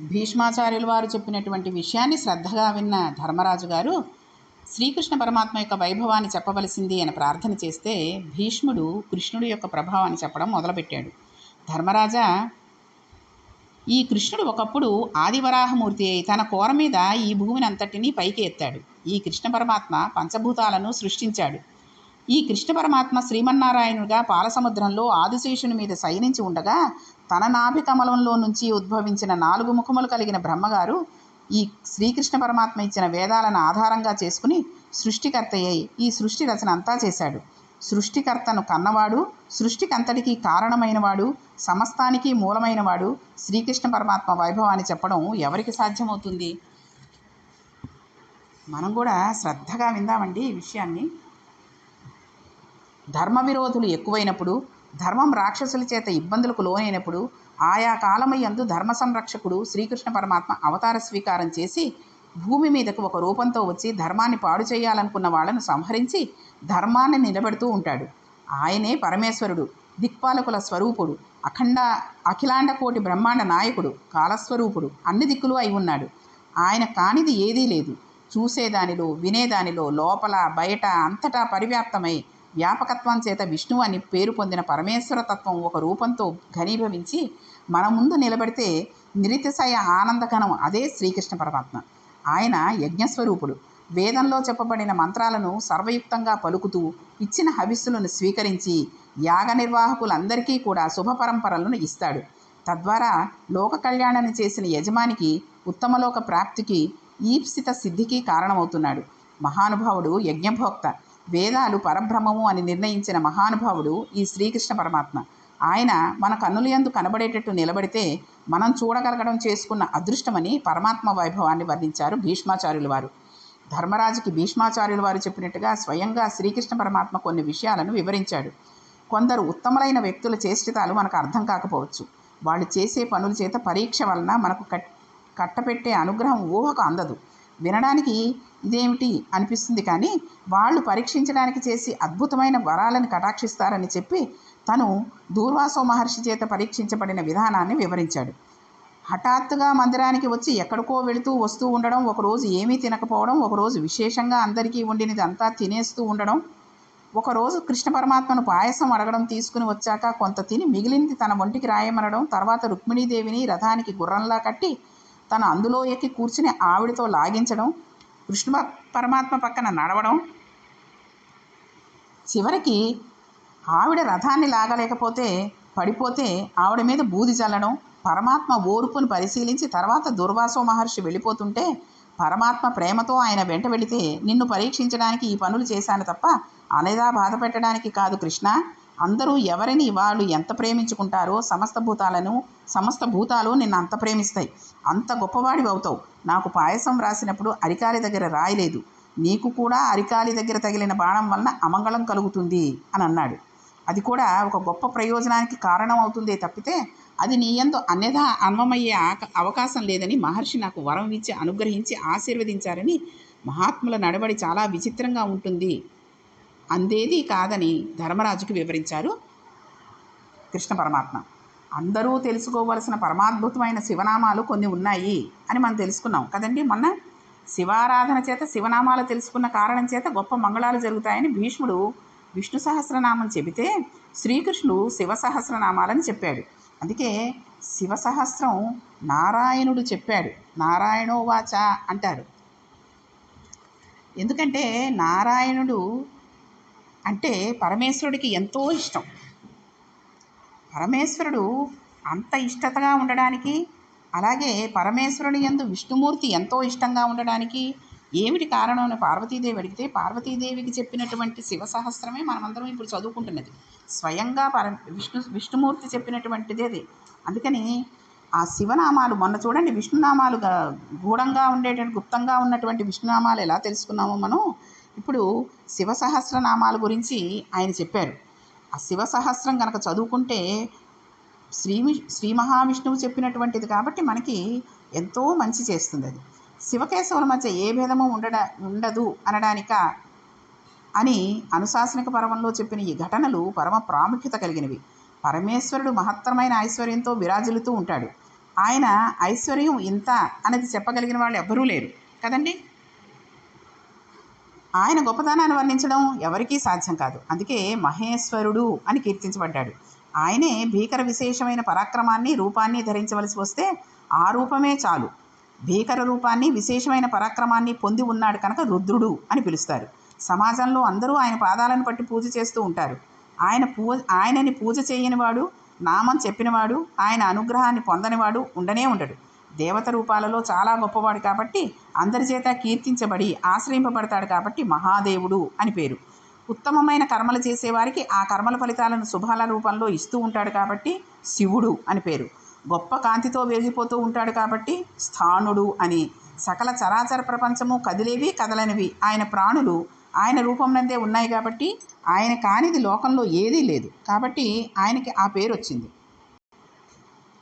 భీష్మాచార్యుల వారు చెప్పినటువంటి విషయాన్ని శ్రద్ధగా విన్న ధర్మరాజు గారు శ్రీకృష్ణ పరమాత్మ యొక్క వైభవాన్ని చెప్పవలసింది అని ప్రార్థన చేస్తే భీష్ముడు కృష్ణుడి యొక్క ప్రభావాన్ని చెప్పడం మొదలుపెట్టాడు. ధర్మరాజా ఈ కృష్ణుడు ఒకప్పుడు ఆదివరాహమూర్తి అయి తన కోర మీద ఈ భూమిని అంతటినీ పైకి ఎత్తాడు. ఈ కృష్ణ పరమాత్మ పంచభూతాలను సృష్టించాడు. ఈ కృష్ణ పరమాత్మ శ్రీమన్నారాయణుడిగా పాలసముద్రంలో ఆదిశేషుని మీద శయనించి ఉండగా తన నాభి కమలంలో నుంచి ఉద్భవించిన నాలుగు ముఖములు కలిగిన బ్రహ్మగారు ఈ శ్రీకృష్ణ పరమాత్మ ఇచ్చిన వేదాలను ఆధారంగా చేసుకుని సృష్టికర్త అయి ఈ సృష్టి రచన అంతా చేశాడు. సృష్టికర్తను కన్నవాడు సృష్టికంతటికి కారణమైనవాడు సమస్తానికి మూలమైనవాడు శ్రీకృష్ణ పరమాత్మ వైభవాన్ని చెప్పడం ఎవరికి సాధ్యమవుతుంది? మనం కూడా శ్రద్ధగా విందామండి ఈ విషయాన్ని. ధర్మ విరోధులు ఎక్కువైనప్పుడు ధర్మం రాక్షసుల చేత ఇబ్బందులకు లోనైనప్పుడు ఆయా కాలమయందు ధర్మ సంరక్షకుడు శ్రీకృష్ణ పరమాత్మ అవతార స్వీకారం చేసి భూమి మీదకు ఒక రూపంతో వచ్చి ధర్మాన్ని పాడు చేయాలనుకున్న వాళ్ళను సంహరించి ధర్మాన్ని నిలబెడుతూ ఉంటాడు. ఆయనే పరమేశ్వరుడు దిక్పాలకుల స్వరూపుడు అఖండ అఖిలాండ కోటి బ్రహ్మాండ నాయకుడు కాలస్వరూపుడు అన్ని దిక్కులు అయి ఉన్నాడు. ఆయన కానిది ఏదీ లేదు. చూసేదానిలో వినేదానిలో లోపల బయట అంతటా పరివ్యాప్తమై వ్యాపకత్వం చేత విష్ణువు అని పేరు పొందిన పరమేశ్వర తత్వం ఒక రూపంతో ఘనీభవించి మన ముందు నిలబడితే నిరితిశయ ఆనందగణం అదే శ్రీకృష్ణ పరమాత్మ. ఆయన యజ్ఞస్వరూపుడు. వేదంలో చెప్పబడిన మంత్రాలను సర్వయుక్తంగా పలుకుతూ ఇచ్చిన హవిస్సులను స్వీకరించి యాగ నిర్వాహకులందరికీ కూడా శుభ పరంపరలను ఇస్తాడు. తద్వారా లోక కళ్యాణాన్ని చేసిన యజమానికి ఉత్తమలోక ప్రాప్తికి ఈప్సిత సిద్ధికి కారణమవుతున్నాడు. మహానుభావుడు యజ్ఞభోక్త. వేదాలు పరబ్రహ్మము అని నిర్ణయించిన మహానుభావుడు ఈ శ్రీకృష్ణ పరమాత్మ. ఆయన మన కన్నుల యందు కనబడేటట్టు నిలబడితే మనం చూడగలగడం చేసుకున్న అదృష్టమని పరమాత్మ వైభవాన్ని వర్ణించారు భీష్మాచార్యుల వారు. ధర్మరాజుకి భీష్మాచార్యుల వారు చెప్పినట్టుగా స్వయంగా శ్రీకృష్ణ పరమాత్మ కొన్ని విషయాలను వివరించాడు. కొందరు ఉత్తమలైన వ్యక్తుల చేష్టితాలు మనకు అర్థం కాకపోవచ్చు. వాళ్ళు చేసే పనుల చేత పరీక్ష వలన మనకు కట్ కట్టపెట్టే అనుగ్రహం ఊహకు అందదు. వినడానికి ఇదేమిటి అనిపిస్తుంది కానీ వాళ్ళు పరీక్షించడానికి చేసి అద్భుతమైన వరాలను కటాక్షిస్తారని చెప్పి తను దూర్వాసో మహర్షి చేత పరీక్షించబడిన విధానాన్ని వివరించాడు. హఠాత్తుగా మందిరానికి వచ్చి ఎక్కడికో వెళుతూ వస్తూ ఉండడం ఒకరోజు ఏమీ తినకపోవడం ఒకరోజు విశేషంగా అందరికీ వండినది అంతా తినేస్తూ ఉండడం ఒకరోజు కృష్ణ పరమాత్మను పాయసం అడగడం తీసుకుని వచ్చాక కొంత తిని మిగిలింది తన ఒంటికి రాయమనడం తర్వాత రుక్మిణీదేవిని రథానికి గుర్రంలా కట్టి తను అందులో ఎక్కి కూర్చుని ఆవిడతో లాగించడం కృష్ణ పరమాత్మ పక్కన నడవడం. చివరికి ఆవిడ రథాన్ని లాగలేకపోతే పడిపోతే ఆవిడ మీద బూది చల్లడం పరమాత్మ ఓర్పును పరిశీలించి తర్వాత దుర్వాసో మహర్షి వెళ్ళిపోతుంటే పరమాత్మ ప్రేమతో ఆయన వెంట వెళితే నిన్ను పరీక్షించడానికి ఈ పనులు చేశాను తప్ప అనేదా బాధ పెట్టడానికి కాదు కృష్ణ. అందరూ ఎవరిని వాళ్ళు ఎంత ప్రేమించుకుంటారో సమస్త భూతాలను సమస్త భూతాలు నిన్ను అంత ప్రేమిస్తాయి. అంత గొప్పవాడివి అవుతావు. నాకు పాయసం రాసినప్పుడు అరికాలి దగ్గర రాయలేదు. నీకు కూడా అరికాలి దగ్గర తగిలిన బాణం వలన అమంగళం కలుగుతుంది అని అన్నాడు. అది కూడా ఒక గొప్ప ప్రయోజనానికి కారణం అవుతుందే తప్పితే అది నీయందు అన్యథా అన్వమయ్యే ఆక అవకాశం లేదని మహర్షి నాకు వరం ఇచ్చి అనుగ్రహించి ఆశీర్వదించారని మహాత్ముల నడబడి చాలా విచిత్రంగా ఉంటుంది. అందేది కాదని ధర్మరాజుకి వివరించారు కృష్ణ పరమాత్మ. అందరూ తెలుసుకోవలసిన పరమాద్భుతమైన శివనామాలు కొన్ని ఉన్నాయి అని మనం తెలుసుకున్నాం. కదండి మొన్న? శివారాధన చేత శివనామాలు తెలుసుకున్న కారణం చేత గొప్ప మంగళాలు జరుగుతాయని భీష్ముడు విష్ణు సహస్రనామం చెబితే శ్రీకృష్ణుడు శివ సహస్రనామాలని చెప్పాడు. అందుకే శివ సహస్రం నారాయణుడు చెప్పాడు. నారాయణోవాచ అంటారు. ఎందుకంటే నారాయణుడు అంటే పరమేశ్వరుడికి ఎంతో ఇష్టం. పరమేశ్వరుడు అంత ఇష్టతగా ఉండడానికి అలాగే పరమేశ్వరుని యందు విష్ణుమూర్తి ఎంతో ఇష్టంగా ఉండడానికి ఏమిటి కారణం అని పార్వతీదేవి అడిగితే పార్వతీదేవికి చెప్పినటువంటి శివ సహస్రమే మనమందరం ఇప్పుడు చదువుకుంటున్నది. స్వయంగా పర విష్ణు విష్ణుమూర్తి చెప్పినటువంటిది అది. అందుకని ఆ శివనామాలు మొన్న చూడండి విష్ణునామాలు గూఢంగా ఉండేటువంటి గుప్తంగా ఉన్నటువంటి విష్ణునామాలు ఎలా తెలుసుకున్నామో మనం ఇప్పుడు శివ సహస్రనామాల గురించి ఆయన చెప్పారు. ఆ శివ సహస్రం కనుక చదువుకుంటే శ్రీ శ్రీ మహావిష్ణువు చెప్పినటువంటిది కాబట్టి మనకి ఎంతో మంచి చేస్తుంది అది. శివకేశవుల మధ్య ఏ భేదము ఉండడ ఉండదు అనడానిక అని అనుశాసనిక పర్వంలో చెప్పిన ఈ ఘటనలు పరమ ప్రాముఖ్యత కలిగినవి. పరమేశ్వరుడు మహత్తరమైన ఐశ్వర్యంతో విరాజిల్లుతూ ఉంటాడు. ఆయన ఐశ్వర్యం ఇంత అనేది చెప్పగలిగిన వాళ్ళు ఎవ్వరూ లేరు. కదండి? ఆయన గొప్పతనాన్ని వర్ణించడం ఎవరికీ సాధ్యం కాదు. అందుకే మహేశ్వరుడు అని కీర్తించబడ్డాడు. ఆయనే భీకర విశేషమైన పరాక్రమాన్ని రూపాన్ని ధరించవలసి వస్తే ఆ రూపమే చాలు. భీకర రూపాన్ని విశేషమైన పరాక్రమాన్ని పొంది ఉన్నాడు కనుక రుద్రుడు అని పిలుస్తారు. సమాజంలో అందరూ ఆయన పాదాలను పట్టి పూజ చేస్తూ ఉంటారు. ఆయన పూ ఆయనని పూజ చేయనివాడు నామం చెప్పినవాడు ఆయన అనుగ్రహాన్ని పొందనివాడు ఉండనే ఉండడు. దేవత రూపాలలో చాలా గొప్పవాడు కాబట్టి అందరి చేత కీర్తించబడి ఆశ్రయింపబడతాడు కాబట్టి మహాదేవుడు అని పేరు. ఉత్తమమైన కర్మలు చేసేవారికి ఆ కర్మల ఫలితాలను శుభాల రూపంలో ఇస్తూ ఉంటాడు కాబట్టి శివుడు అని పేరు. గొప్ప కాంతితో వెలిగిపోతూ ఉంటాడు కాబట్టి స్థానుడు అని. సకల చరాచర ప్రపంచము కదిలేవి కదలనివి. ఆయన ప్రాణులు ఆయన రూపంనందే ఉన్నాయి కాబట్టి ఆయన కానిది లోకంలో ఏదీ లేదు. కాబట్టి ఆయనకి ఆ పేరు వచ్చింది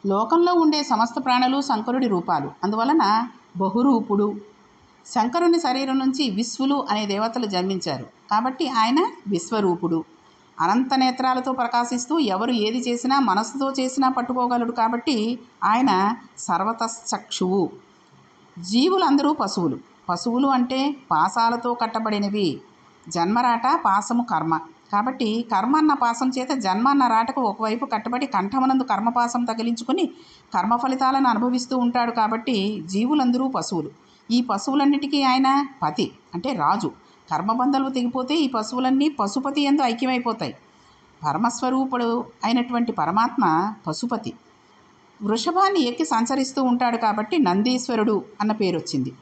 లోకంలో ఉండే సమస్త ప్రాణులు శంకరుడి రూపాలు. అందువలన బహురూపుడు శంకరుని శరీరం నుంచి విశ్వలు అనే దేవతలు జన్మించారు. కాబట్టి ఆయన విశ్వరూపుడు. అనంత నేత్రాలతో ప్రకాశిస్తూ ఎవరు ఏది చేసినా మనస్సుతో చేసినా పట్టుకోగలడు కాబట్టి ఆయన సర్వతచక్షువు జీవులందరూ పశువులు. పశువులు అంటే పాసాలతో కట్టబడినవి. జన్మరాట పాసము కర్మ. కాబట్టి కర్మ అన్న పాసం చేత జన్మ అన్న రాటకు ఒకవైపు కట్టుబడి కంఠమనందు కర్మపాసం తగిలించుకుని కర్మ ఫలితాలను అనుభవిస్తూ ఉంటాడు కాబట్టి జీవులందరూ పశువులు. ఈ పశువులన్నిటికీ ఆయన పతి అంటే రాజు. కర్మబంధాలు తెగిపోతే ఈ పశువులన్నీ పశుపతి ఎందు ఐక్యమైపోతాయి. పరమస్వరూపుడు అయినటువంటి పరమాత్మ పశుపతి. వృషభాన్ని ఎక్కి సంచరిస్తూ ఉంటాడు కాబట్టి నందీశ్వరుడు అన్న పేరు వచ్చింది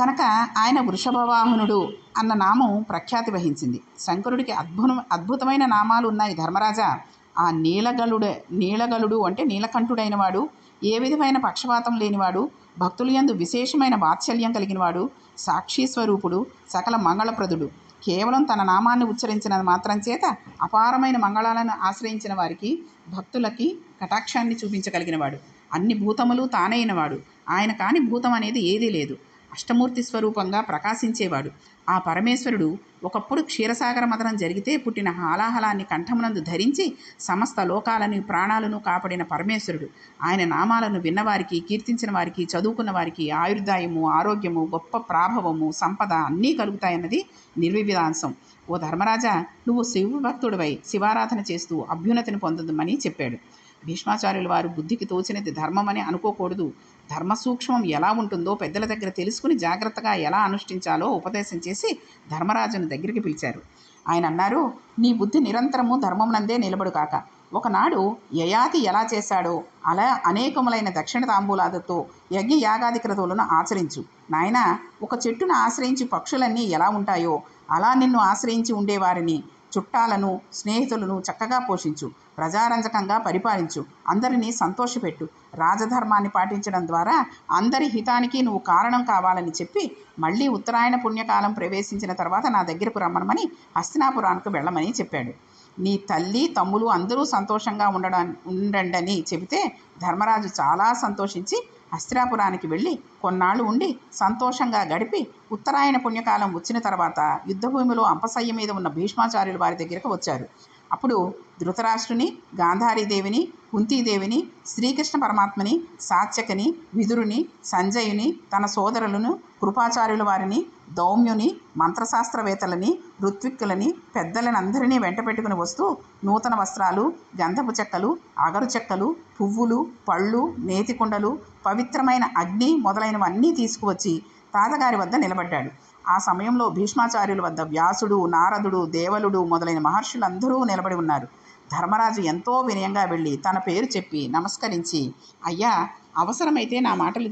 కనుక ఆయన వృషభవాహనుడు అన్న నామం ప్రఖ్యాతి వహించింది. శంకరుడికి అద్భుతం అద్భుతమైన నామాలు ఉన్నాయి ధర్మరాజా. ఆ నీలగలుడు నీలగలుడు అంటే నీలకంఠుడైన వాడు ఏ విధమైన పక్షపాతం లేనివాడు భక్తుల యందు విశేషమైన వాత్సల్యం కలిగినవాడు సాక్షి స్వరూపుడు సకల మంగళప్రదుడు. కేవలం తన నామాన్ని ఉచ్చరించిన మాత్రం చేత అపారమైన మంగళాలను ఆశ్రయించిన వారికి భక్తులకి కటాక్షాన్ని చూపించగలిగినవాడు. అన్ని భూతములు తానైనవాడు. ఆయన కాని భూతం అనేది ఏదీ లేదు. అష్టమూర్తి స్వరూపంగా ప్రకాశించేవాడు. ఆ పరమేశ్వరుడు ఒకప్పుడు క్షీరసాగర మదనం జరిగితే పుట్టిన హాలాహలాన్ని కంఠమునందు ధరించి సమస్త లోకాలను ప్రాణాలను కాపాడిన పరమేశ్వరుడు. ఆయన నామాలను విన్నవారికి కీర్తించిన వారికి చదువుకున్న వారికి ఆయుర్దాయము ఆరోగ్యము గొప్ప ప్రాభవము సంపద అన్నీ కలుగుతాయన్నది నిర్వివిధాంశం. ఓ ధర్మరాజా నువ్వు శివభక్తుడివై శివారాధన చేస్తూ అభ్యున్నతిని పొందదమని చెప్పాడు. భీష్మాచార్యుల వారు బుద్ధికి తోచినది ధర్మమని అనుకోకూడదు. ధర్మ సూక్ష్మం ఎలా ఉంటుందో పెద్దల దగ్గర తెలుసుకుని జాగ్రత్తగా ఎలా అనుష్ఠించాలో ఉపదేశం చేసి ధర్మరాజును దగ్గరికి పిలిచారు. ఆయన అన్నారు నీ బుద్ధి నిరంతరము ధర్మమునందే నందే నిలబడు కాక. ఒకనాడు యయాతి ఎలా చేశాడో అలా అనేకములైన దక్షిణ తాంబూలాదతో యజ్ఞ యాగాది క్రతువులను ఆచరించు. నాయన ఒక చెట్టును ఆశ్రయించి పక్షులన్నీ ఎలా ఉంటాయో అలా నిన్ను ఆశ్రయించి ఉండేవారిని. చుట్టాలను స్నేహితులను చక్కగా పోషించు ప్రజారంజకంగా పరిపాలించు అందరినీ సంతోషపెట్టు. రాజధర్మాన్ని పాటించడం ద్వారా అందరి హితానికి నువ్వు కారణం కావాలని చెప్పి మళ్ళీ ఉత్తరాయణ పుణ్యకాలం ప్రవేశించిన తర్వాత నా దగ్గరకు రమ్మనమని హస్తినాపురానికి వెళ్ళమని చెప్పాడు. నీ తల్లి తమ్ములు అందరూ సంతోషంగా ఉండడం ఉండండని చెబితే ధర్మరాజు చాలా సంతోషించి హస్తినాపురానికి వెళ్ళి కొన్నాళ్ళు ఉండి సంతోషంగా గడిపి ఉత్తరాయణ పుణ్యకాలం వచ్చిన తర్వాత యుద్ధభూమిలో అంపశయ్య మీద ఉన్న భీష్మాచార్యులు వారి దగ్గరకు వచ్చారు. అప్పుడు ధృతరాష్ట్రుని గాంధారీదేవిని కుంతీదేవిని శ్రీకృష్ణ పరమాత్మని సాత్యకని విదురుని సంజయుని తన సోదరులను కృపాచార్యుల వారిని దౌమ్యుని మంత్రశాస్త్రవేత్తలని ఋత్విక్కులని పెద్దలను అందరినీ వెంట పెట్టుకుని వస్తూ నూతన వస్త్రాలు గంధపు చెక్కలు అగరు చెక్కలు పువ్వులు పళ్ళు నేతికుండలు పవిత్రమైన అగ్ని మొదలైనవన్నీ తీసుకువచ్చి తాతగారి వద్ద నిలబడ్డాడు. ఆ సమయంలో భీష్మాచార్యుల వద్ద వ్యాసుడు నారదుడు దేవలుడు మొదలైన మహర్షులందరూ నిలబడి ఉన్నారు. ధర్మరాజు ఎంతో వినయంగా వెళ్ళి తన పేరు చెప్పి నమస్కరించి అయ్యా అవసరమైతే నా మాటలు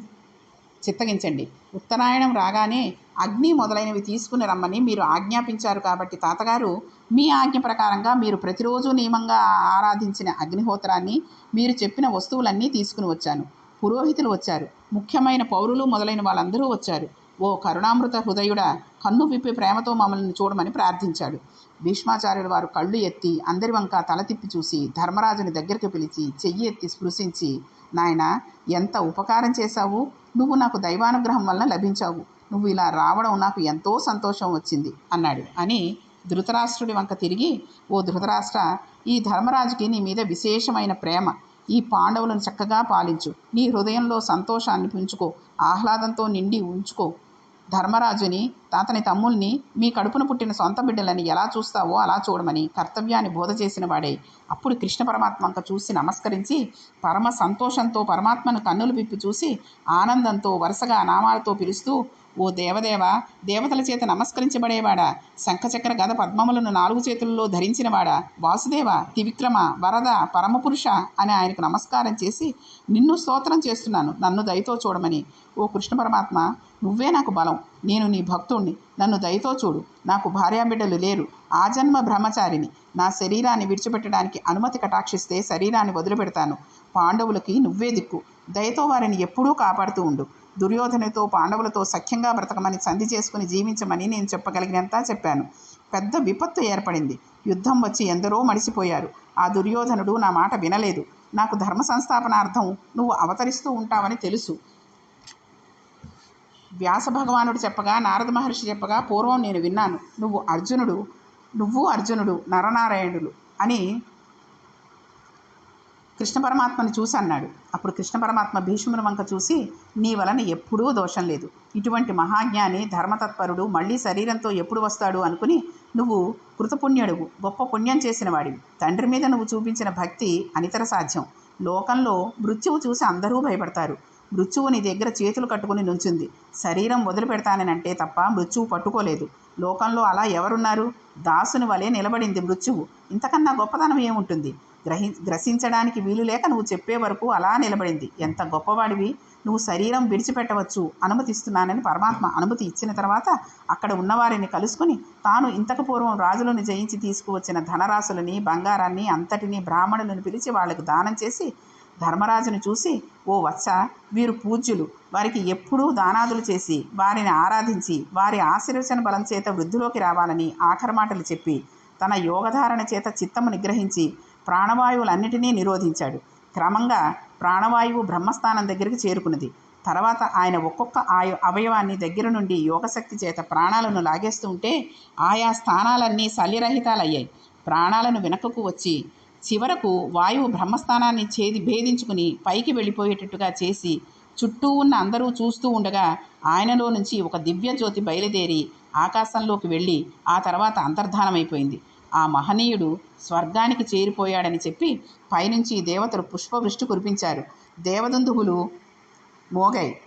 చిత్తగించండి. ఉత్తరాయణం రాగానే అగ్ని మొదలైనవి తీసుకుని రమ్మని మీరు ఆజ్ఞాపించారు కాబట్టి తాతగారు మీ ఆజ్ఞ ప్రకారంగా మీరు ప్రతిరోజు నియమంగా ఆరాధించిన అగ్నిహోత్రాన్ని మీరు చెప్పిన వస్తువులన్నీ తీసుకుని వచ్చాను. పురోహితులు వచ్చారు. ముఖ్యమైన పౌరులు మొదలైన వాళ్ళందరూ వచ్చారు. ఓ కరుణామృత హృదయుడ కన్ను విప్పి ప్రేమతో మమ్మల్ని చూడమని ప్రార్థించాడు. భీష్మాచార్యుడు వారు కళ్ళు ఎత్తి అందరి వంక తల తిప్పి చూసి ధర్మరాజుని దగ్గరికి పిలిచి చెయ్యి ఎత్తి స్పృశించి నాయన ఎంత ఉపకారం చేశావు? నువ్వు నాకు దైవానుగ్రహం వలన లభించావు. నువ్వు ఇలా రావడం నాకు ఎంతో సంతోషం వచ్చింది అన్నాడు. అని ధృతరాష్ట్రుడి వంక తిరిగి ఓ ధృతరాష్ట్ర ఈ ధర్మరాజుకి నీ మీద విశేషమైన ప్రేమ. ఈ పాండవులను చక్కగా పాలించు. నీ హృదయంలో సంతోషాన్ని పెంచుకో. ఆహ్లాదంతో నిండి ఉంచుకో. ధర్మరాజుని అతని తమ్ముల్ని మీ కడుపున పుట్టిన సొంత బిడ్డలని ఎలా చూస్తావో అలా చూడమని కర్తవ్యాన్ని బోధ చేసిన వాడే. అప్పుడు కృష్ణ పరమాత్మ చూసి నమస్కరించి పరమ సంతోషంతో పరమాత్మను కన్నులు విప్పి చూసి ఆనందంతో వరుసగా నామాలతో పిలుస్తూ ఓ దేవదేవ దేవతల చేత నమస్కరించబడేవాడా? శంఖచక్ర గద పద్మములను నాలుగు చేతుల్లో ధరించినవాడా? వాసుదేవ త్రివిక్రమ వరద పరమపురుష అని ఆయనకు నమస్కారం చేసి నిన్ను స్తోత్రం చేస్తున్నాను నన్ను దయతో చూడమని. ఓ కృష్ణ పరమాత్మ నువ్వే నాకు బలం నేను నీ భక్తుణ్ణి నన్ను దయతో చూడు. నాకు భార్యాబిడ్డలు లేరు ఆ జన్మ బ్రహ్మచారిని నా శరీరాన్ని విడిచిపెట్టడానికి అనుమతి కటాక్షిస్తే శరీరాన్ని వదిలిపెడతాను. పాండవులకి నువ్వే దిక్కు దయతో వారిని ఎప్పుడూ కాపాడుతూ ఉండు. దుర్యోధనతో పాండవులతో సఖ్యంగా బ్రతకమని సంధి చేసుకుని జీవించమని నేను చెప్పగలిగినంతా చెప్పాను. పెద్ద విపత్తు ఏర్పడింది. యుద్ధం వచ్చి ఎందరో మడిసిపోయారు. ఆ దుర్యోధనుడు నా మాట వినలేదు. నాకు ధర్మ సంస్థాపనార్థం నువ్వు అవతరిస్తూ ఉంటావని తెలుసు. వ్యాస భగవానుడు చెప్పగా నారద మహర్షి చెప్పగా పూర్వం నేను విన్నాను. నువ్వు అర్జునుడు నువ్వు అర్జునుడు నరనారాయణుడు అని కృష్ణ పరమాత్మను చూసి అన్నాడు. అప్పుడు కృష్ణ పరమాత్మ భీష్ముని వంక చూసి నీ వలన ఎప్పుడూ దోషం లేదు. ఇటువంటి మహాజ్ఞాని ధర్మతత్పరుడు మళ్ళీ శరీరంతో ఎప్పుడు వస్తాడు అనుకుని నువ్వు కృతపుణ్యుడువు గొప్ప పుణ్యం చేసిన వాడివి తండ్రి మీద నువ్వు చూపించిన భక్తి అనితర సాధ్యం. లోకంలో మృత్యువు చూసి అందరూ భయపడతారు. మృత్యువు నీ దగ్గర చేతులు కట్టుకుని నుంచింది. శరీరం వదిలిపెడతాననంటే తప్ప మృత్యువు పట్టుకోలేదు. లోకంలో అలా ఎవరున్నారు? దాసుని వలె నిలబడింది మృత్యువు. ఇంతకన్నా గొప్పతనం ఏముంటుంది? గ్రహి గ్రసించడానికి వీలు లేక నువ్వు చెప్పే వరకు అలా నిలబడింది. ఎంత గొప్పవాడివి. నువ్వు శరీరం విడిచిపెట్టవచ్చు అనుమతిస్తున్నానని పరమాత్మ అనుమతి ఇచ్చిన తర్వాత అక్కడ ఉన్నవారిని కలుసుకుని తాను ఇంతకు పూర్వం రాజులను జయించి తీసుకువచ్చిన ధనరాశులని బంగారాన్ని అంతటినీ బ్రాహ్మణులను పిలిచి వాళ్ళకు దానం చేసి ధర్మరాజును చూసి ఓ వత్స వీరు పూజ్యులు. వారికి ఎప్పుడూ దానాదులు చేసి వారిని ఆరాధించి వారి ఆశీర్వచన బలం చేత వృద్ధిలోకి రావాలని ఆఖరి మాటలు చెప్పి తన యోగధారణ చేత చిత్తము నిగ్రహించి ప్రాణవాయువులన్నిటినీ నిరోధించాడు. క్రమంగా ప్రాణవాయువు బ్రహ్మస్థానం దగ్గరికి చేరుకున్నది. తర్వాత ఆయన ఒక్కొక్క ఆయు అవయవాన్ని దగ్గర నుండి యోగశక్తి చేత ప్రాణాలను లాగేస్తూ ఉంటే ఆయా స్థానాలన్నీ శల్యరహితాలయ్యాయి. ప్రాణాలను వెనకకు వచ్చి చివరకు వాయువు బ్రహ్మస్థానాన్ని చేది భేదించుకుని పైకి వెళ్ళిపోయేటట్టుగా చేసి చుట్టూ ఉన్న అందరూ చూస్తూ ఉండగా ఆయనలో నుంచి ఒక దివ్య జ్యోతి బయలుదేరి ఆకాశంలోకి వెళ్ళి ఆ తర్వాత అంతర్ధానమైపోయింది. ఆ మహనీయుడు స్వర్గానికి చేరిపోయాడని చెప్పి పైనుంచి దేవతలు పుష్పవృష్టి కురిపించారు. దేవదందువులు మోగాయి.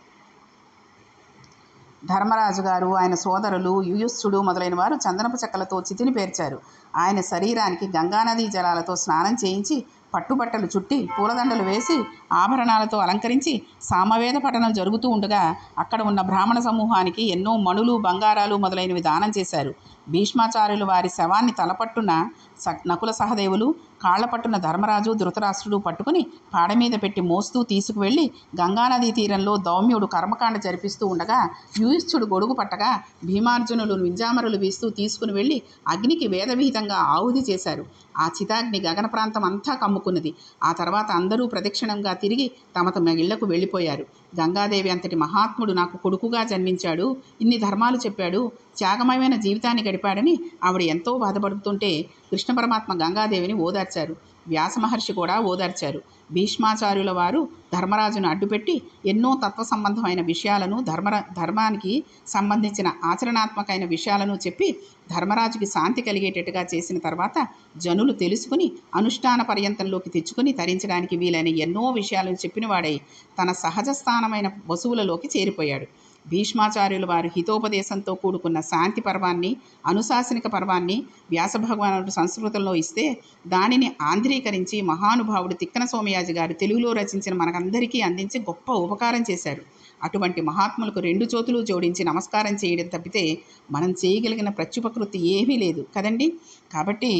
ధర్మరాజు గారు ఆయన సోదరులు యుయుస్సుడు మొదలైన వారు చందనపు చెక్కలతో చితిని పేర్చారు. ఆయన శరీరానికి గంగానదీ జలాలతో స్నానం చేయించి పట్టుబట్టలు చుట్టి పూలదండలు వేసి ఆభరణాలతో అలంకరించి సామవేద పఠనం జరుగుతూ ఉండగా అక్కడ ఉన్న బ్రాహ్మణ సమూహానికి ఎన్నో మణులు బంగారాలు మొదలైనవి దానం చేశారు. భీష్మాచార్యులు వారి శవాన్ని తలపట్టున స నకుల సహదేవులు కాళ్ళ పట్టున ధర్మరాజు ధృతరాష్ట్రుడు పట్టుకుని పాడ మీద పెట్టి మోస్తూ తీసుకువెళ్ళి గంగానదీ తీరంలో దౌమ్యుడు కర్మకాండ జరిపిస్తూ ఉండగా యూయిష్ఠుడు గొడుగు పట్టగా భీమార్జునులు వింజామరులు వీస్తూ తీసుకుని వెళ్ళి అగ్నికి వేదవిహితంగా ఆహుతి చేశారు. ఆ చితాగ్ని గగన ప్రాంతం అంతా కమ్ముకున్నది. ఆ తర్వాత అందరూ ప్రదక్షిణంగా తిరిగి తమ తమ ఇళ్ళకు వెళ్ళిపోయారు. గంగాదేవి అంతటి మహాత్ముడు నాకు కొడుకుగా జన్మించాడు. ఇన్ని ధర్మాలు చెప్పాడు. త్యాగమయమైన జీవితాన్ని గడిపాడని ఆవిడ ఎంతో బాధపడుతుంటే కృష్ణ పరమాత్మ గంగాదేవిని ఓదార్చారు. వ్యాసమహర్షి కూడా ఓదార్చారు. భీష్మాచార్యుల వారు ధర్మరాజును అడ్డుపెట్టి ఎన్నో తత్వ సంబంధమైన విషయాలను ధర్మ ధర్మానికి సంబంధించిన ఆచరణాత్మకమైన విషయాలను చెప్పి ధర్మరాజుకి శాంతి కలిగేటట్టుగా చేసిన తర్వాత జనులు తెలుసుకుని అనుష్ఠాన పర్యంతంలోకి తెచ్చుకుని తరించడానికి వీలైన ఎన్నో విషయాలను చెప్పినవాడై తన సహజ స్థానమైన వసువులలోకి చేరిపోయాడు. భీష్మాచార్యుల వారి హితోపదేశంతో కూడుకున్న శాంతి పర్వాన్ని అనుశాసనిక పర్వాన్ని వ్యాసభగవానుడు సంస్కృతంలో ఇస్తే దానిని ఆంధ్రీకరించి మహానుభావుడు తిక్కన సోమయాజి గారు తెలుగులో రచించిన మనకందరికీ అందించి గొప్ప ఉపకారం చేశారు. అటువంటి మహాత్ములకు రెండు చేతులు జోడించి నమస్కారం చేయడం తప్పితే మనం చేయగలిగిన ప్రత్యుపకృతి ఏమీ లేదు కదండి? కాబట్టి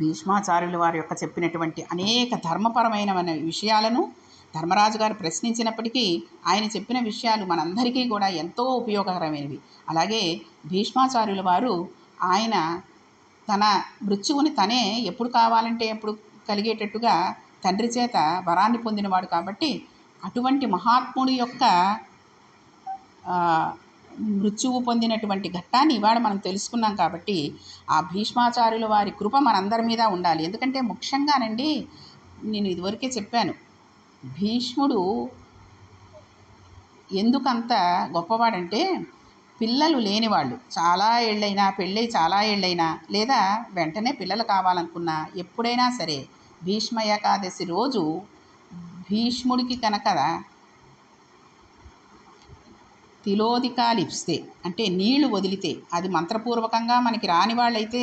భీష్మాచార్యుల వారి యొక్క చెప్పినటువంటి అనేక ధర్మపరమైన విషయాలను ధర్మరాజు గారు ప్రశ్నించినప్పటికీ ఆయన చెప్పిన విషయాలు మనందరికీ కూడా ఎంతో ఉపయోగకరమైనవి. అలాగే భీష్మాచార్యుల వారు ఆయన తన మృత్యువుని తనే ఎప్పుడు కావాలంటే ఎప్పుడు కలిగేటట్టుగా తండ్రి చేత వరాన్ని పొందినవాడు కాబట్టి అటువంటి మహాత్ముడి యొక్క మృత్యువు పొందినటువంటి ఘట్టాన్ని ఇవాళ మనం తెలుసుకున్నాం కాబట్టి ఆ భీష్మాచార్యుల వారి కృప మనందరి మీద ఉండాలి. ఎందుకంటే ముఖ్యంగానండి నేను ఇదివరకే చెప్పాను భీష్ముడు ఎందుకంత గొప్పవాడంటే పిల్లలు లేనివాళ్ళు. చాలా ఏళ్ళైనా పెళ్ళై చాలా ఏళ్ళైనా లేదా వెంటనే పిల్లలు కావాలనుకున్నా ఎప్పుడైనా సరే భీష్మ ఏకాదశి రోజు భీష్ముడికి కనుక తిలోదికాలు ఇస్తే అంటే నీళ్ళు వదిలితే అది మంత్రపూర్వకంగా మనకి రాని వాళ్ళైతే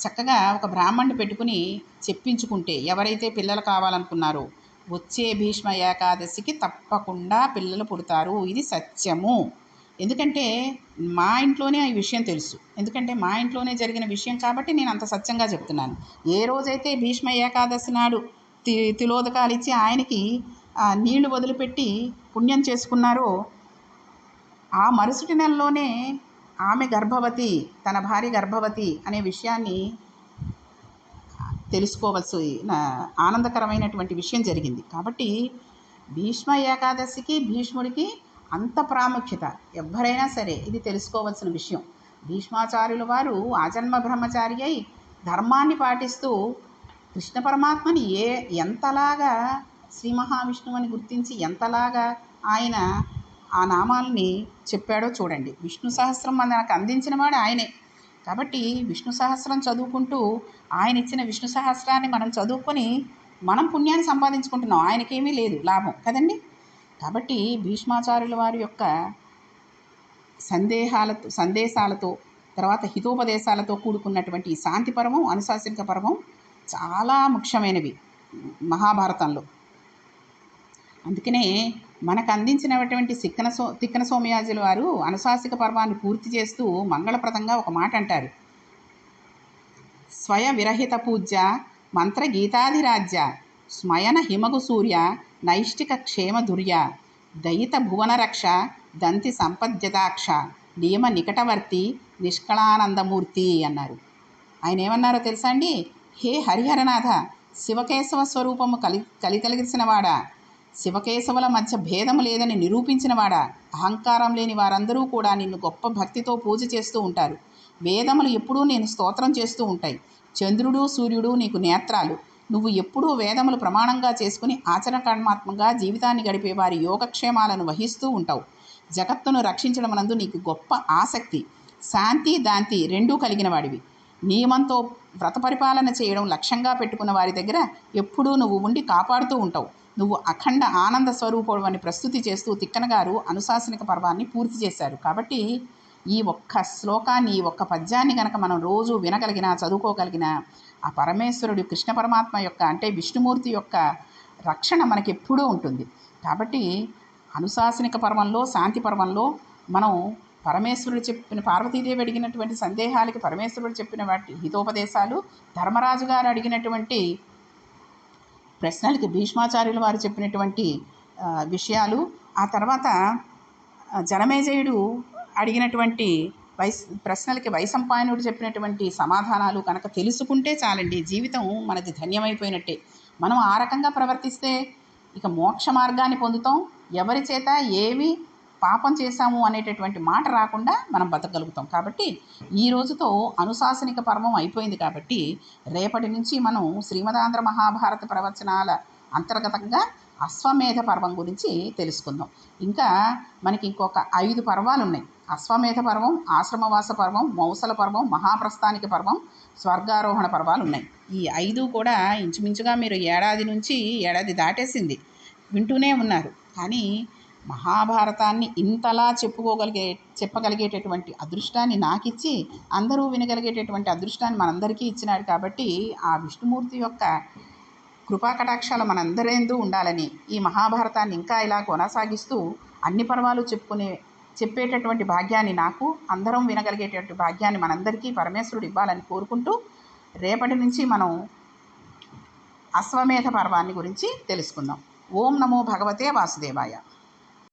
చక్కగా ఒక బ్రాహ్మణ్ణి పెట్టుకుని చెప్పించుకుంటే ఎవరైతే పిల్లలు కావాలనుకున్నారో వచ్చే భీష్మ ఏకాదశికి తప్పకుండా పిల్లలు పుడతారు. ఇది సత్యము. ఎందుకంటే మా ఇంట్లోనే ఈ విషయం తెలుసు. ఎందుకంటే మా ఇంట్లోనే జరిగిన విషయం కాబట్టి నేను అంత సత్యంగా చెప్తున్నాను. ఏ రోజైతే భీష్మ ఏకాదశి నాడు తి తిలోదకాలు ఇచ్చి ఆయనకి నీళ్ళు వదిలిపెట్టి పుణ్యం చేసుకున్నారో ఆ మరుసటి నెలలోనే ఆమె గర్భవతి తన భార్య గర్భవతి అనే విషయాన్ని తెలుసుకోవాల్సిన ఆనందకరమైనటువంటి విషయం జరిగింది. కాబట్టి భీష్మ ఏకాదశికి భీష్ముడికి అంత ప్రాముఖ్యత ఎవరైనా సరే ఇది తెలుసుకోవాల్సిన విషయం. భీష్మాచార్యుల వారు ఆజన్మ బ్రహ్మచారి అయి ధర్మాన్ని పాటిస్తూ కృష్ణ పరమాత్మని ఏ ఎంతలాగా శ్రీ మహావిష్ణువుని గుర్తించి ఎంతలాగా ఆయన ఆ నామాలని చెప్పాడో చూడండి. విష్ణు సహస్రం మనకు అందించిన వాడు ఆయనే. కాబట్టి విష్ణు సహస్రం చదువుకుంటూ ఆయన ఇచ్చిన విష్ణు సహస్రాన్ని మనం చదువుకొని మనం పుణ్యాన్ని సంపాదించుకుంటున్నాం. ఆయనకేమీ లేదు లాభం కదండి? కాబట్టి భీష్మాచార్యుల వారి యొక్క సందేహాలతో సందేశాలతో తర్వాత హితోపదేశాలతో కూడుకున్నటువంటి శాంతి పర్వం అనుశాసనిక పర్వం చాలా ముఖ్యమైనవి మహాభారతంలో. అందుకనే మనకు అందించినటువంటి సిక్కన సో తిక్కన సోమయాజుల వారు అనుశాసిక పర్వాన్ని పూర్తి చేస్తూ మంగళప్రదంగా ఒక మాట అంటారు. స్వయ విరహిత పూజ్య మంత్ర గీతాధిరాజ్య స్మయన హిమగు సూర్య నైష్టిక క్షేమ దుర్య దయిత భువన రక్ష దంతి సంపద్యతాక్ష నియమ నికటవర్తి నిష్కళానందమూర్తి అన్నారు. ఆయన ఏమన్నారో తెలుసా అండి? హే హరిహరనాథ శివకేశవ స్వరూపము కలి కలిగలిగినవాడా శివకేశవుల మధ్య భేదము లేదని నిరూపించినవాడా అహంకారం లేని వారందరూ కూడా నిన్ను గొప్ప భక్తితో పూజ చేస్తూ ఉంటారు. వేదములు ఎప్పుడూ నేను స్తోత్రం చేస్తూ ఉంటాయి. చంద్రుడు సూర్యుడు నీకు నేత్రాలు. నువ్వు ఎప్పుడూ వేదములు ప్రమాణంగా చేసుకుని ఆచరణకర్మాత్మగా జీవితాన్ని గడిపే వారి యోగక్షేమాలను వహిస్తూ ఉంటావు. జగత్తును రక్షించడం నందు నీకు గొప్ప ఆసక్తి. శాంతి దాంతి రెండూ కలిగిన వాడివి. నియమంతో వ్రత పరిపాలన చేయడం లక్ష్యంగా పెట్టుకున్న వారి దగ్గర ఎప్పుడూ నువ్వు ఉండి కాపాడుతూ ఉంటావు. నువ్వు అఖండ ఆనంద స్వరూపుడు అని ప్రస్తుతి చేస్తూ తిక్కన గారు అనుశాసనిక పర్వాన్ని పూర్తి చేశారు. కాబట్టి ఈ ఒక్క శ్లోకాన్ని ఈ ఒక్క పద్యాన్ని కనుక మనం రోజు వినగలిగిన చదువుకోగలిగిన ఆ పరమేశ్వరుడు కృష్ణ పరమాత్మ యొక్క అంటే విష్ణుమూర్తి యొక్క రక్షణ మనకి ఎప్పుడూ ఉంటుంది. కాబట్టి అనుశాసనిక పర్వంలో శాంతి పర్వంలో మనం పరమేశ్వరుడు చెప్పిన పార్వతీదేవి అడిగినటువంటి సందేహాలకి పరమేశ్వరుడు చెప్పిన వాటి హితోపదేశాలు ధర్మరాజు గారు అడిగినటువంటి ప్రశ్నలకి భీష్మాచార్యులు వారు చెప్పినటువంటి విషయాలు. ఆ తర్వాత జనమేజయుడు అడిగినటువంటి వైస్ ప్రశ్నలకి వైసంపాయనుడు చెప్పినటువంటి సమాధానాలు కనుక తెలుసుకుంటే చాలండి. జీవితం మనది ధన్యమైపోయినట్టే. మనం ఆ రకంగా ప్రవర్తిస్తే ఇక మోక్ష మార్గాన్ని పొందుతాం. ఎవరి చేత ఏమి పాపం చేశాము అనేటటువంటి మాట రాకుండా మనం బతకగలుగుతాం. కాబట్టి ఈ రోజుతో అనుశాసనిక పర్వం అయిపోయింది కాబట్టి రేపటి నుంచి మనం శ్రీమదాంధ్ర మహాభారత ప్రవచనాల అంతర్గతంగా అశ్వమేధ పర్వం గురించి తెలుసుకుందాం. ఇంకా మనకి ఇంకొక ఐదు పర్వాలు ఉన్నాయి. అశ్వమేధ పర్వం ఆశ్రమవాస పర్వం మౌసల పర్వం మహాప్రస్థానిక పర్వం స్వర్గారోహణ పర్వాలు ఉన్నాయి. ఈ ఐదు కూడా ఇంచుమించుగా మీరు ఏడాది నుంచి ఏడాది దాటేసింది. వింటూనే ఉన్నారు. కానీ మహాభారతాన్ని ఇంతలా చెప్పుకోగలిగే చెప్పగలిగేటటువంటి అదృష్టాన్ని నాకిచ్చి అందరూ వినగలిగేటటువంటి అదృష్టాన్ని మనందరికీ ఇచ్చినాడు కాబట్టి ఆ విష్ణుమూర్తి యొక్క కృపాకటాక్షాలు మనందరేందు ఉండాలని ఈ మహాభారతాన్ని ఇంకా ఇలా కొనసాగిస్తూ అన్ని పర్వాలు చెప్పుకునే చెప్పేటటువంటి భాగ్యాన్ని నాకు అందరం వినగలిగేటటువంటి భాగ్యాన్ని మనందరికీ పరమేశ్వరుడు ఇవ్వాలని కోరుకుంటూ రేపటి నుంచి మనం అశ్వమేధ పర్వాన్ని గురించి తెలుసుకుందాం. ఓం నమో భగవతే వాసుదేవాయ.